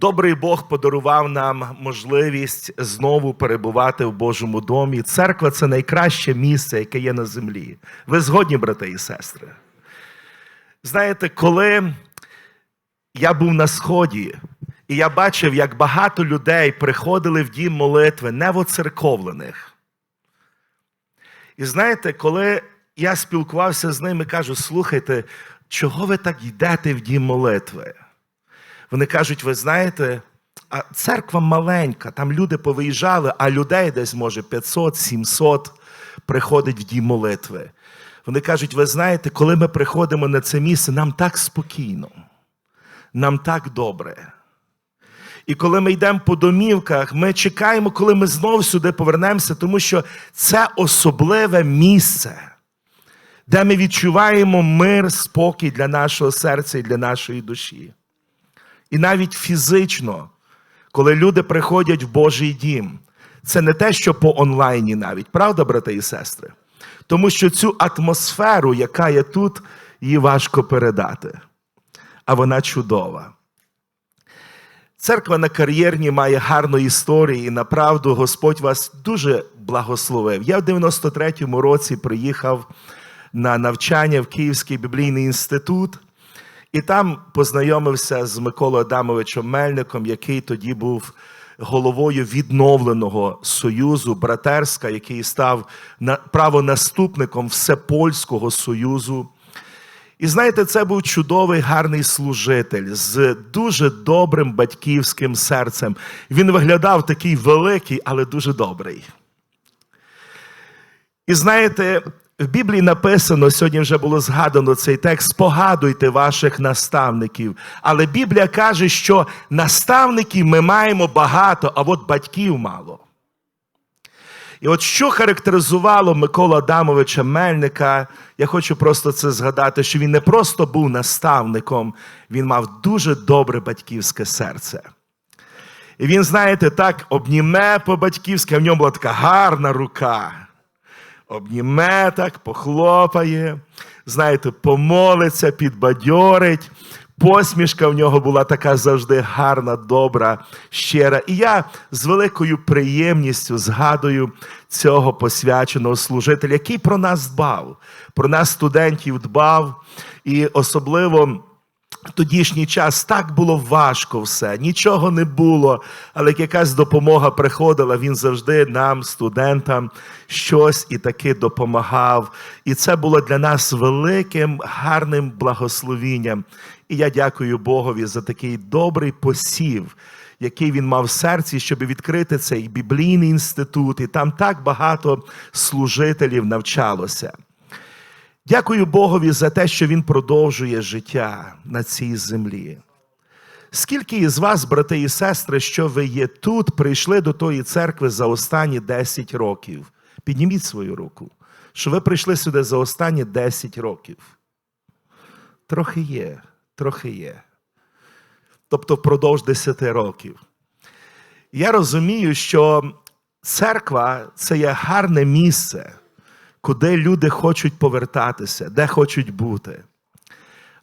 Добрий Бог подарував нам можливість знову перебувати в Божому домі. Церква це найкраще місце, яке є на землі. Ви згодні, брати і сестри? Знаєте, коли я був на сході, і я бачив, як багато людей приходили в дім молитви, не воцерковлених. І знаєте, коли я спілкувався з ними, кажу: слухайте, чого ви так йдете в дім молитви? Вони кажуть: ви знаєте, а церква маленька, там люди повиїжджали, а людей десь, може, 500-700 приходить в дім молитви. Вони кажуть: ви знаєте, коли ми приходимо на це місце, нам так спокійно, нам так добре. І коли ми йдемо по домівках, ми чекаємо, коли ми знову сюди повернемося, тому що це особливе місце, де ми відчуваємо мир, спокій для нашого серця і для нашої душі. І навіть фізично, коли люди приходять в Божий дім, це не те, що по онлайні навіть, правда, брати і сестри? Тому що цю атмосферу, яка є тут, її важко передати. А вона чудова. Церква на кар'єрні має гарну історію, і направду Господь вас дуже благословив. Я в 93-му році приїхав на навчання в Київський біблійний інститут. І там познайомився з Миколою Адамовичем Мельником, який тоді був головою відновленого союзу братерська, який став правонаступником Всепольського союзу. І знаєте, це був чудовий гарний служитель з дуже добрим батьківським серцем. Він виглядав такий великий, але дуже добрий. І знаєте, в Біблії написано, сьогодні вже було згадано цей текст: спогадуйте ваших наставників. Але Біблія каже, що наставників ми маємо багато, а от батьків мало. І от що характеризувало Микола Адамовича Мельника, я хочу просто це згадати, що він не просто був наставником, він мав дуже добре батьківське серце. І він, знаєте, так обніме по-батьківськи, а в ньому була така гарна рука обніме так, похлопає, знаєте, помолиться, підбадьорить. Посмішка в нього була така завжди гарна, добра, щира. І я з великою приємністю згадую цього посвяченого служителя, який про нас дбав, про нас, студентів, дбав, і особливо. Тодішній час так було важко все, нічого не було, але якась допомога приходила, він завжди нам, студентам, щось і таки допомагав. І це було для нас великим, гарним благословінням. І я дякую Богові за такий добрий посів, який він мав в серці, щоб відкрити цей біблійний інститут. І там так багато служителів навчалося. Дякую Богові за те, що Він продовжує життя на цій землі. Скільки із вас, брати і сестри, що ви є тут, прийшли до тої церкви за останні 10 років? Підніміть свою руку, що ви прийшли сюди за останні 10 років. Трохи є, трохи є. Тобто впродовж 10 років. Я розумію, що церква це є гарне місце куди люди хочуть повертатися, де хочуть бути.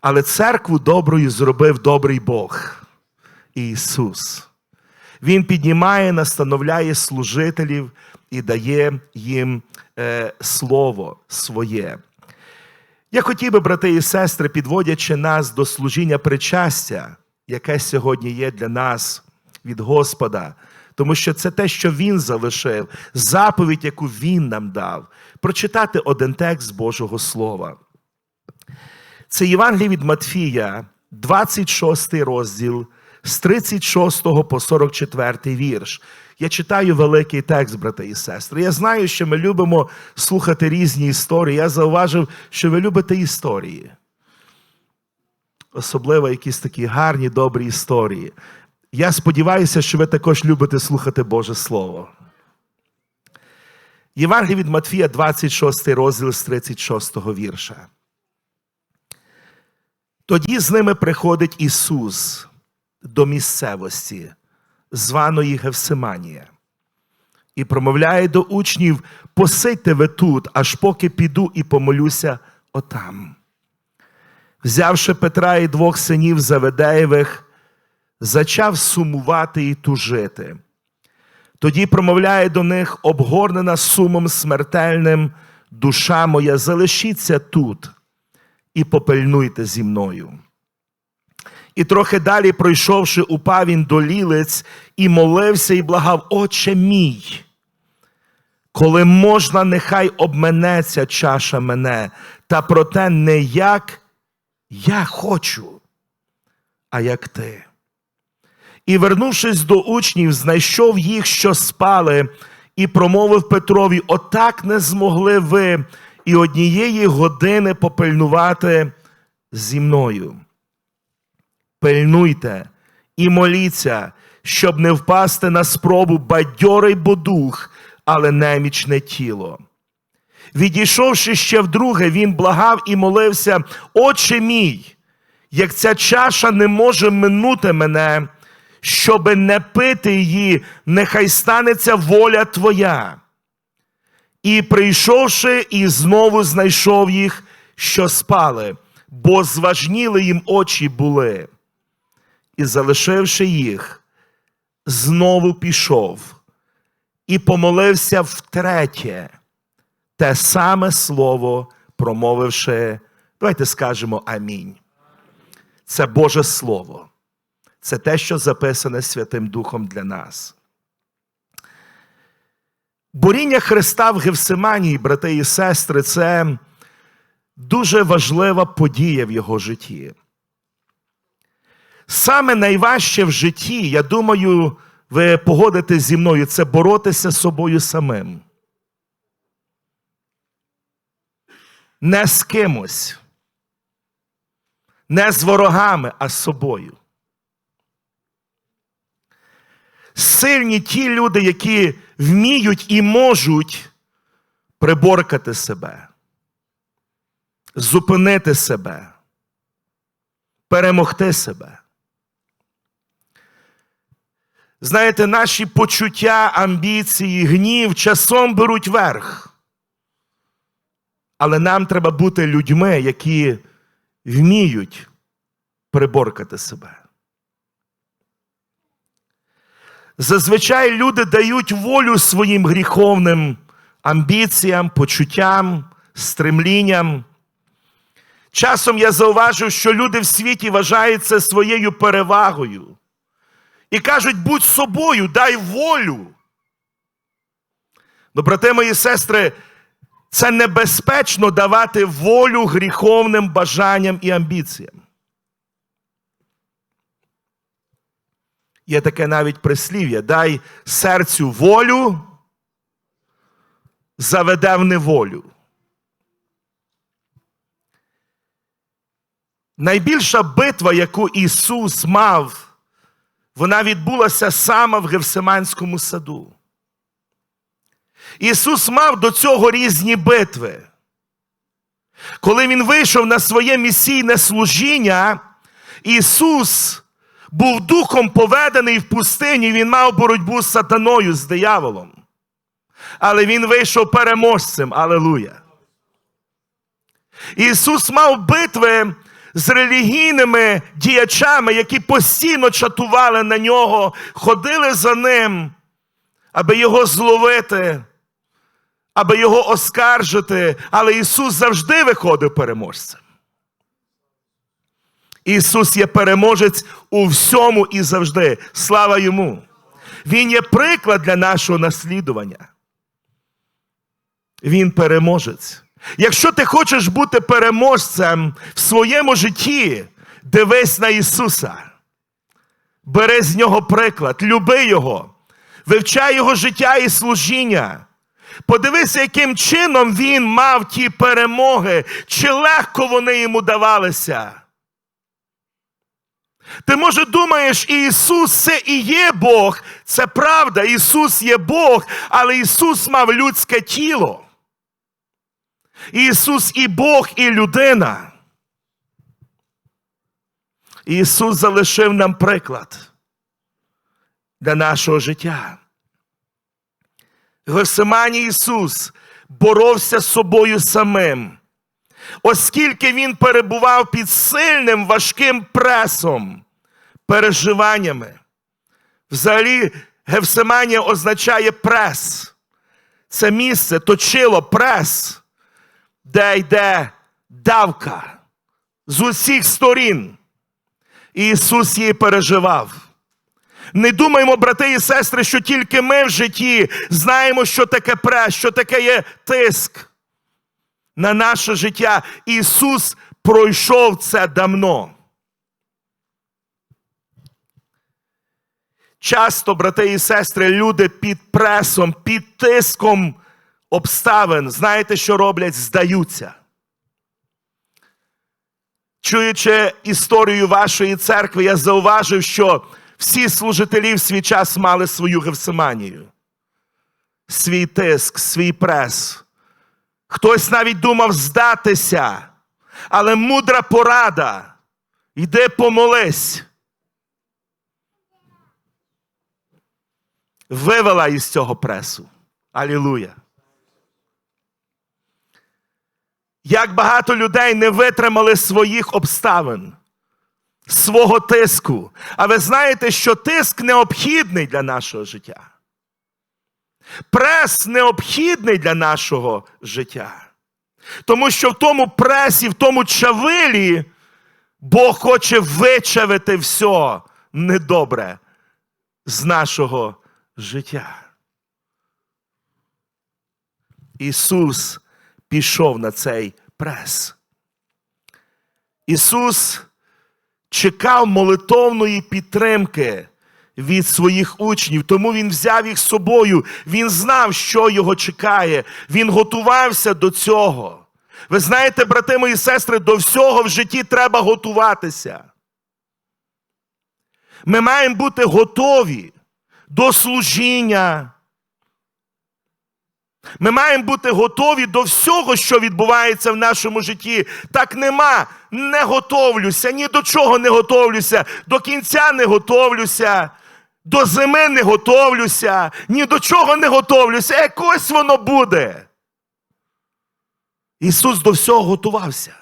Але церкву доброю зробив добрий Бог Ісус. Він піднімає, настановляє служителів і дає їм е, Слово своє. Я хотів би, брати і сестри, підводячи нас до служіння причастя, яке сьогодні є для нас від Господа, тому що це те, що Він залишив, заповідь, яку Він нам дав. Прочитати один текст Божого Слова. Це Євангелій від Матфія, 26 розділ з 36 по 44 вірш. Я читаю великий текст, брати і сестри. Я знаю, що ми любимо слухати різні історії. Я зауважив, що ви любите історії. Особливо якісь такі гарні, добрі історії. Я сподіваюся, що ви також любите слухати Боже Слово. Євангелій від Матфія, 26 розділ з 36 вірша. Тоді з ними приходить Ісус до місцевості, званої Гевсиманія, і промовляє до учнів: посидьте ви тут, аж поки піду і помолюся отам. Взявши Петра і двох синів Заведеєвих, зачав сумувати і тужити. Тоді промовляє до них, обгорнена сумом смертельним, душа моя, залишіться тут і попильнуйте зі мною. І трохи далі, пройшовши, упав він до лілиць і молився, і благав, Отче мій, коли можна, нехай обменеться чаша мене, та проте не як я хочу, а як ти. І, вернувшись до учнів, знайшов їх, що спали, і промовив Петрові: Отак не змогли ви і однієї години попильнувати зі мною. Пильнуйте і моліться, щоб не впасти на спробу бадьорий бо дух, але немічне тіло. Відійшовши ще вдруге, він благав і молився, Отче мій, як ця чаша не може минути мене, щоби не пити її, нехай станеться воля Твоя. І прийшовши, і знову знайшов їх, що спали, бо зважніли їм очі були. І, залишивши їх, знову пішов і помолився втретє, те саме слово промовивши. Давайте скажемо амінь. Це Боже Слово. Це те, що записане Святим Духом для нас. Боріння Христа в Гевсиманії, брати і сестри, це дуже важлива подія в його житті. Саме найважче в житті, я думаю, ви погодитесь зі мною, це боротися з собою самим. Не з кимось, не з ворогами, а з собою. Сильні ті люди, які вміють і можуть приборкати себе, зупинити себе, перемогти себе. Знаєте, наші почуття, амбіції, гнів часом беруть верх. Але нам треба бути людьми, які вміють приборкати себе. Зазвичай люди дають волю своїм гріховним амбіціям, почуттям, стремлінням. Часом я зауважив, що люди в світі вважають це своєю перевагою. І кажуть, будь собою, дай волю. Ну, брати мої сестри, це небезпечно давати волю гріховним бажанням і амбіціям. Є таке навіть прислів'я: дай серцю волю, заведе в неволю. Найбільша битва, яку Ісус мав, вона відбулася саме в Гевсиманському саду. Ісус мав до цього різні битви. Коли Він вийшов на своє місійне служіння, Ісус був духом поведений в пустині, Він мав боротьбу з сатаною, з дияволом. Але Він вийшов переможцем. Алелуя. Ісус мав битви з релігійними діячами, які постійно чатували на нього, ходили за ним, аби його зловити, аби його оскаржити. Але Ісус завжди виходив переможцем. Ісус є переможець у всьому і завжди. Слава йому! Він є приклад для нашого наслідування. Він переможець. Якщо ти хочеш бути переможцем в своєму житті, дивись на Ісуса. Бери з нього приклад, люби Його, вивчай Його життя і служіння. Подивися, яким чином Він мав ті перемоги, чи легко вони йому давалися. Ти, може, думаєш, Ісус це і є Бог. Це правда, Ісус є Бог, але Ісус мав людське тіло. Ісус і Бог, і людина. Ісус залишив нам приклад для нашого життя. Госимані Ісус боровся з собою самим, оскільки Він перебував під сильним важким пресом, переживаннями. Взагалі, Гевсиманія означає прес. Це місце, точило, прес, де йде давка з усіх сторін. І Ісус її переживав. Не думаємо, брати і сестри, що тільки ми в житті знаємо, що таке прес, що таке є тиск на наше життя. Ісус пройшов це давно. Часто, брати і сестри, люди під пресом, під тиском обставин, знаєте, що роблять? Здаються. Чуючи історію вашої церкви, я зауважив, що всі служителі в свій час мали свою гевсиманію, свій тиск, свій прес. Хтось навіть думав здатися, але мудра порада. Йди помолись. Вивела із цього пресу. Алілуя. Як багато людей не витримали своїх обставин, свого тиску. А ви знаєте, що тиск необхідний для нашого життя. Прес необхідний для нашого життя. Тому що в тому пресі, в тому чавилі Бог хоче вичавити все недобре з нашого життя. Ісус пішов на цей прес. Ісус чекав молитовної підтримки від своїх учнів, тому Він взяв їх з собою. Він знав, що його чекає. Він готувався до цього. Ви знаєте, брати мої сестри, до всього в житті треба готуватися. Ми маємо бути готові до служіння. Ми маємо бути готові до всього, що відбувається в нашому житті. Так нема. Не готовлюся, ні до чого не готовлюся, до кінця не готовлюся, до зими не готовлюся, ні до чого не готовлюся. Якось воно буде. Ісус до всього готувався.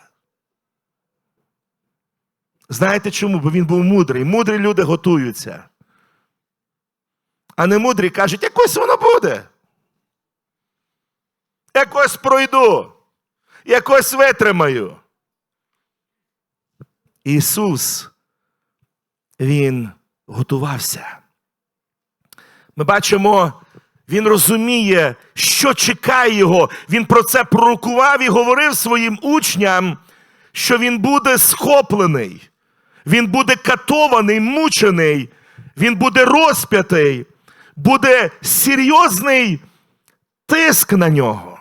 Знаєте чому? Бо Він був мудрий. Мудрі люди готуються. А не мудрі кажуть, якось воно буде. Якось пройду, якось витримаю. Ісус, Він готувався. Ми бачимо, Він розуміє, що чекає його. Він про це пророкував і говорив своїм учням, що він буде схоплений, він буде катований, мучений, він буде розп'ятий, буде серйозний тиск на нього.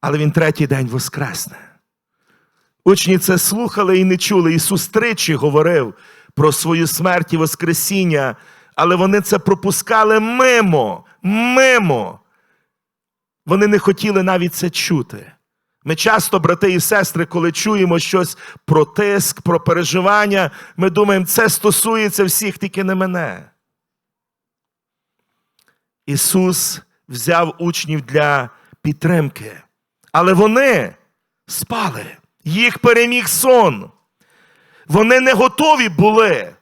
Але він третій день воскресне. Учні це слухали і не чули. Ісус тричі говорив про свою смерть і Воскресіння, але вони це пропускали мимо, мимо. Вони не хотіли навіть це чути. Ми часто, брати і сестри, коли чуємо щось про тиск, про переживання, ми думаємо, це стосується всіх, тільки не мене. Ісус взяв учнів для підтримки, але вони спали, їх переміг сон. Вони не готові були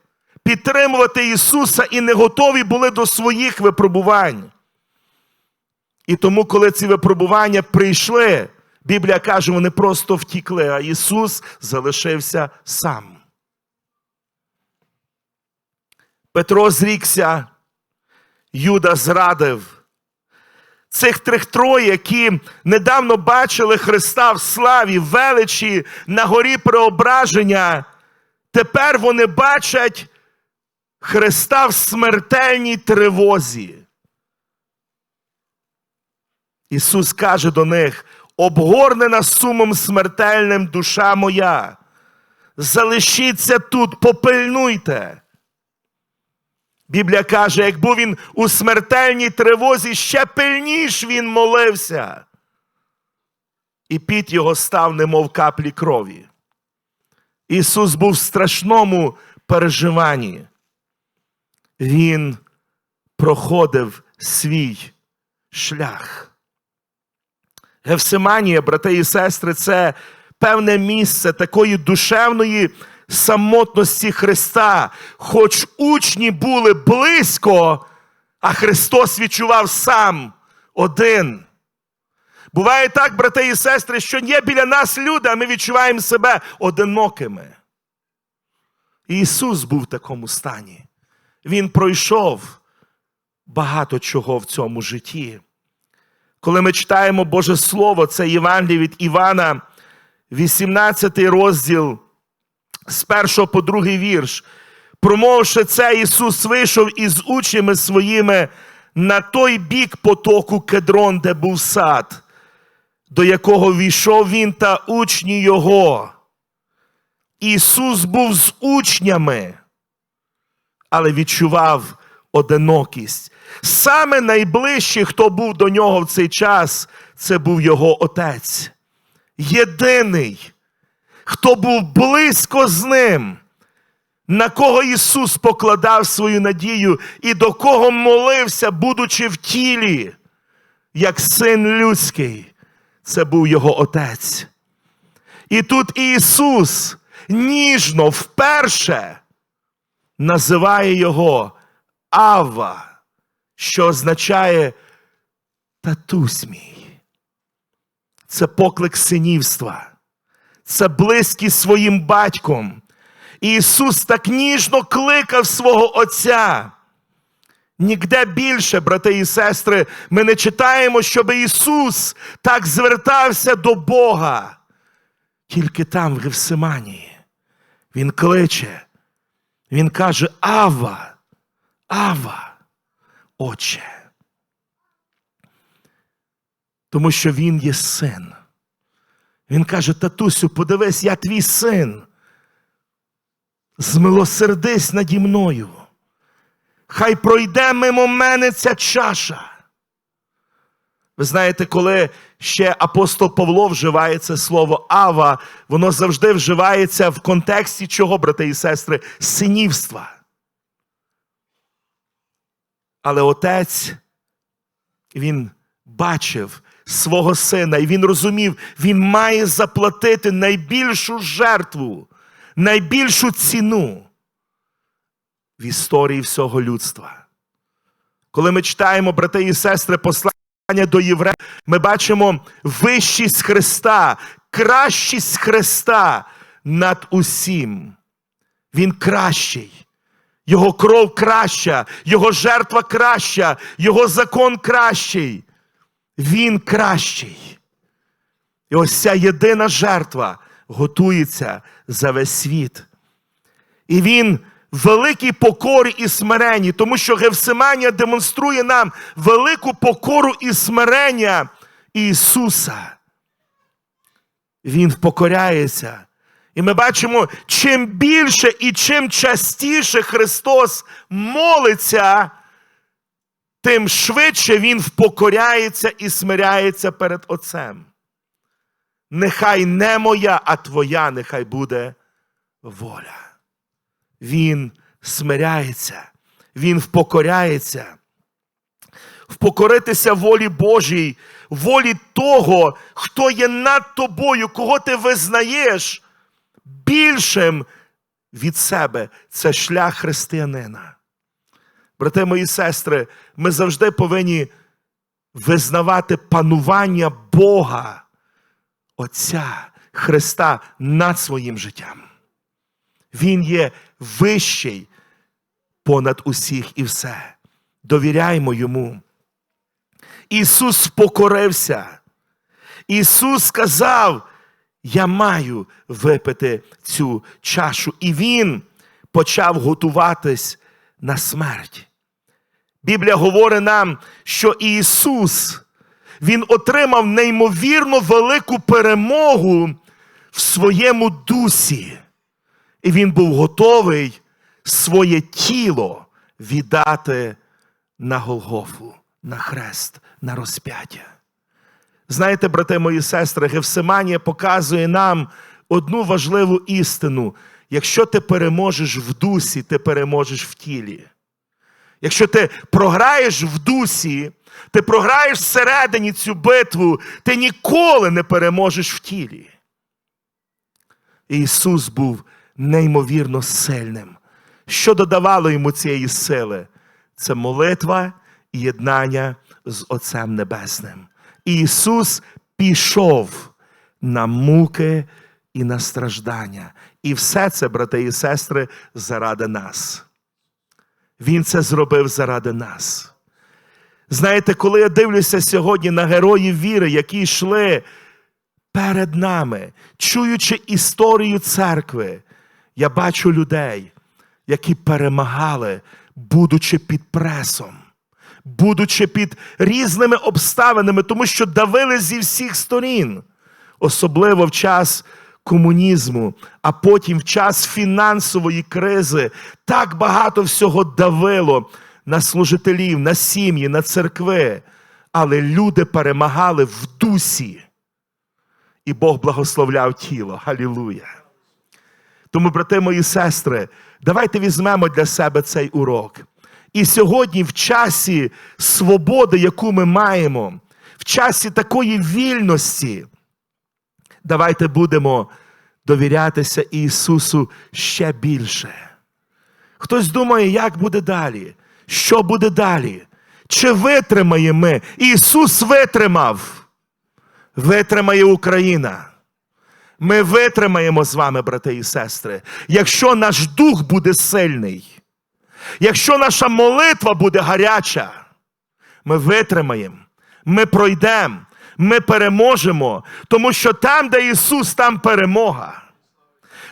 підтримувати Ісуса і не готові були до своїх випробувань. І тому, коли ці випробування прийшли, Біблія каже, вони просто втікли, а Ісус залишився сам. Петро зрікся, Юда зрадив. Цих трьох троє, які недавно бачили Христа в славі, величі на горі преображення, тепер вони бачать Христа в смертельній тривозі. Ісус каже до них: обгорнена сумом смертельним душа моя. Залишіться тут, попильнуйте. Біблія каже, як був він у смертельній тривозі, ще пильніш він молився. І під його став, немов каплі крові. Ісус був в страшному переживанні. Він проходив свій шлях. Гевсиманія, брати і сестри, це певне місце такої душевної самотності Христа, хоч учні були близько, а Христос відчував сам один. Буває так, брати і сестри, що є біля нас люди, а ми відчуваємо себе одинокими. Ісус був в такому стані. Він пройшов багато чого в цьому житті. Коли ми читаємо Боже Слово, це Євангеліє від Івана, 18 розділ з першого по другий вірш. Промовивши це, Ісус вийшов із учнями своїми на той бік потоку Кедрон, де був сад, до якого війшов він та учні Його. Ісус був з учнями, але відчував одинокість. Саме найближчий, хто був до нього в цей час, це був його отець. Єдиний, хто був близько з ним, на кого Ісус покладав свою надію і до кого молився, будучи в тілі, як син людський, це був його отець. І тут Ісус ніжно вперше називає його Ава, що означає татусь мій. Це поклик синівства, це близькість своїм батьком. І Ісус так ніжно кликав свого Отця. Нігде більше, брати і сестри, ми не читаємо, щоб Ісус так звертався до Бога. Тільки там, в Гевсиманії, Він кличе, Він каже: Ава, Ава, Отче. Тому що Він є син. Він каже: Татусю, подивись, я твій син. Змилосердись наді мною. Хай пройде мимо мене ця чаша. Ви знаєте, коли ще апостол Павло вживає це слово Ава, воно завжди вживається в контексті чого, брати і сестри, синівства. Але отець, він бачив свого сина, і він розумів, він має заплатити найбільшу жертву, найбільшу ціну в історії всього людства. Коли ми читаємо, брати і сестри, послання до євреїв, ми бачимо вищість Христа, кращість Христа над усім. Він кращий. Його кров краща, Його жертва краща, Його закон кращий. Він кращий. І ось ця єдина жертва готується за весь світ. І він великій покорі і смиренні, тому що Гевсиманія демонструє нам велику покору і смирення Ісуса. Він впокоряється. І ми бачимо, чим більше і чим частіше Христос молиться, тим швидше Він впокоряється і смиряється перед Отцем. Нехай не моя, а твоя, нехай буде воля. Він смиряється, він впокоряється. Впокоритися волі Божій, волі того, хто є над тобою, кого ти визнаєш більшим від себе. Це шлях християнина. Брати мої сестри, ми завжди повинні визнавати панування Бога, Отця Христа над своїм життям. Він є вищий понад усіх і все. Довіряймо йому. Ісус покорився. Ісус сказав: Я маю випити цю чашу. І Він почав готуватись на смерть. Біблія говорить нам, що Ісус, Він отримав неймовірно велику перемогу в своєму дусі. І він був готовий своє тіло віддати на Голгофу, на хрест, на розп'яття. Знаєте, брати мої сестри, Гевсиманія показує нам одну важливу істину. Якщо ти переможеш в дусі, ти переможеш в тілі. Якщо ти програєш в дусі, ти програєш всередині цю битву, ти ніколи не переможеш в тілі. Ісус був неймовірно сильним. Що додавало йому цієї сили? Це молитва і єднання з Отцем Небесним. І Ісус пішов на муки і на страждання. І все це, брати і сестри, заради нас. Він це зробив заради нас. Знаєте, коли я дивлюся сьогодні на героїв віри, які йшли перед нами, чуючи історію церкви, я бачу людей, які перемагали, будучи під пресом, будучи під різними обставинами, тому що давили зі всіх сторін, особливо в час комунізму, а потім в час фінансової кризи, так багато всього давило на служителів, на сім'ї, на церкви. Але люди перемагали в дусі, і Бог благословляв тіло. Халілуя. Тому, брати мої сестри, давайте візьмемо для себе цей урок. І сьогодні, в часі свободи, яку ми маємо, в часі такої вільності, давайте будемо довірятися Ісусу ще більше. Хтось думає, як буде далі, що буде далі, чи витримаємо ми? Ісус витримав, витримає Україна. Ми витримаємо з вами, брати і сестри, якщо наш дух буде сильний, якщо наша молитва буде гаряча, ми витримаємо, ми пройдемо, ми переможемо, тому що там, де Ісус, там перемога.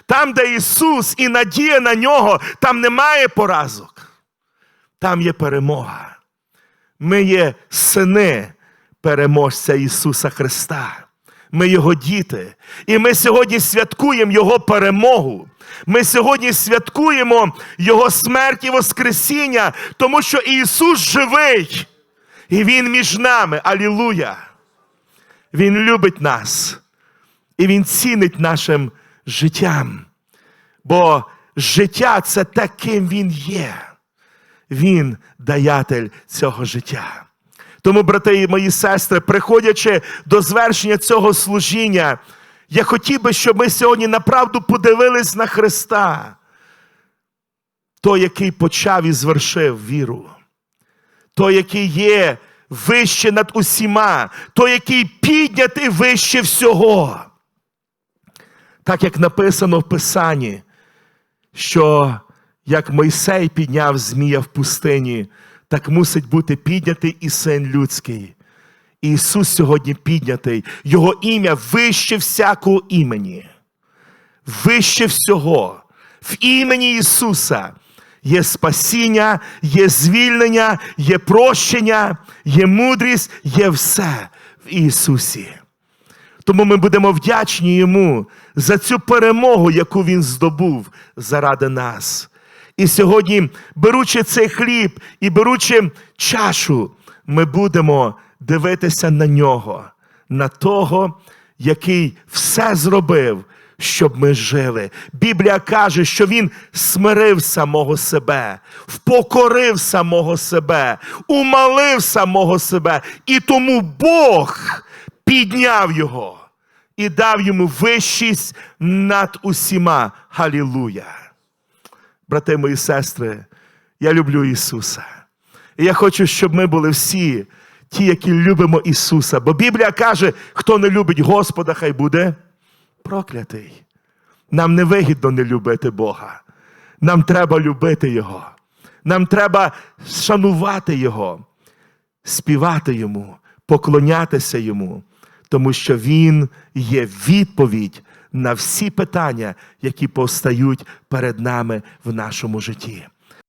Там, де Ісус і надія на нього, там немає поразок. Там є перемога. Ми є сини переможця Ісуса Христа. Ми Його діти. І ми сьогодні святкуємо Його перемогу. Ми сьогодні святкуємо Його смерть і Воскресіння, тому що Ісус живий. І Він між нами. Алілуя! Він любить нас. І Він цінить нашим життям. Бо життя це те, ким Він є. Він даятель цього життя. Тому, брати і мої сестри, приходячи до звершення цього служіння, я хотів би, щоб ми сьогодні направду подивились на Христа, той, який почав і звершив віру, той, який є вище над усіма, той, який піднятий вище всього. Так як написано в Писанні, що як Мойсей підняв Змія в пустині, так мусить бути піднятий і син людський. Ісус сьогодні піднятий, Його ім'я вище всякого імені, вище всього. В імені Ісуса є спасіння, є звільнення, є прощення, є мудрість, є все в Ісусі. Тому ми будемо вдячні йому за цю перемогу, яку він здобув заради нас. І сьогодні, беручи цей хліб і беручи чашу, ми будемо дивитися на нього, на того, який все зробив, щоб ми жили. Біблія каже, що він смирив самого себе, впокорив самого себе, умалив самого себе. І тому Бог підняв його і дав йому вищість над усіма. Халілуя! Брати мої сестри, я люблю Ісуса. І я хочу, щоб ми були всі ті, які любимо Ісуса. Бо Біблія каже, хто не любить Господа, хай буде проклятий. Нам не вигідно не любити Бога. Нам треба любити Його. Нам треба шанувати Його, співати Йому, поклонятися Йому, тому що Він є відповідь на всі питання, які постають перед нами в нашому житті.